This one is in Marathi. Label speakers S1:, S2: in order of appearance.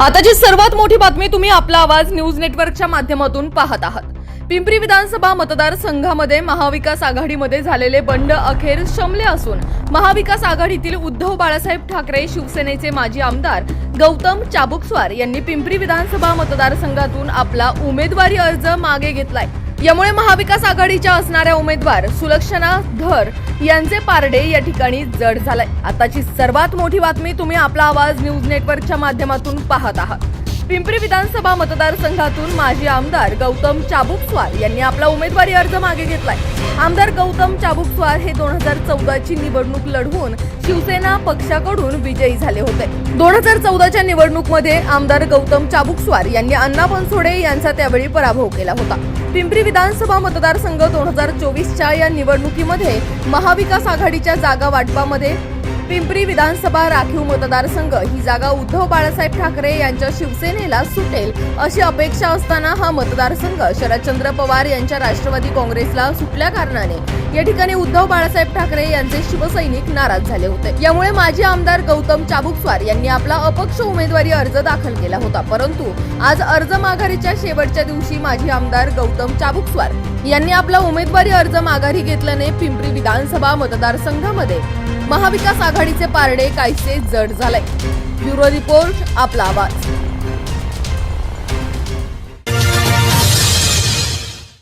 S1: आताची सर्वात मोठी बातमी तुम्ही आपला आवाज न्यूज नेटवर्कच्या माध्यमातून पाहत आहात. पिंपरी विधानसभा मतदारसंघामध्ये महाविकास आघाडीमध्ये झालेले बंड अखेर शमले असून महाविकास आघाडीतील उद्धव बाळासाहेब ठाकरे शिवसेनेचे माजी आमदार गौतम चाबुकस्वार यांनी पिंपरी विधानसभा मतदारसंघातून आपला उमेदवारी अर्ज मागे घेतलाय. यामुळे महाविकास आघाडीच्या असणाऱ्या उमेदवार सुलक्षणा धर यांचे पारडे या ठिकाणी जड झालंय आताची सर्वात मोठी बातमी तुम्ही आपला आवाज न्यूज नेटवर्कच्या माध्यमातून पाहत आहात. पिंपरी विधानसभा मतदारसंघातून माजी आमदार गौतम चाबुकस्वार यांनी आपला उमेदवारी अर्ज मागे घेतलाय. आमदार गौतम चाबुकस्वार हे दोन हजार चौदाची निवडणूक लढवून शिवसेना पक्षाकडून विजयी झाले होते. दोन हजार चौदाच्या निवडणूकमध्ये आमदार गौतम चाबुकस्वार यांनी अण्णा बनसोडे यांचा त्यावेळी पराभव केला होता. पिंपरी विधानसभा मतदारसंघ दोन हजार चोवीसच्या या निवडणुकीमध्ये महाविकास आघाडीच्या जागा वाटपामध्ये पिंपरी विधानसभा राखीव मतदारसंघ. ही जागा उद्धव बाळासाहेब ठाकरे यांच्या शिवसेनेला सुटेल अशी अपेक्षा असताना हा मतदारसंघ शरदचंद्र पवार यांच्या राष्ट्रवादी काँग्रेसला सुटल्या कारणाने. या ठिकाणी उद्धव बाळासाहेब ठाकरे यांचे शिवसैनिक नाराज झाले होते. यामुळे माजी आमदार गौतम चाबुकस्वार यांनी आपला अपक्ष उमेदवारी अर्ज दाखल केला होता. परंतु आज अर्ज माघारीच्या शेवटच्या दिवशी माजी आमदार गौतम चाबुकस्वार यांनी आपला उमेदवारी अर्ज माघारी घेतल्याने पिंपरी विधानसभा मतदारसंघामध्ये महाविकास आघाडीचे पारडे काहीसे जड झाले. ब्युरो रिपोर्ट आपला आवाज.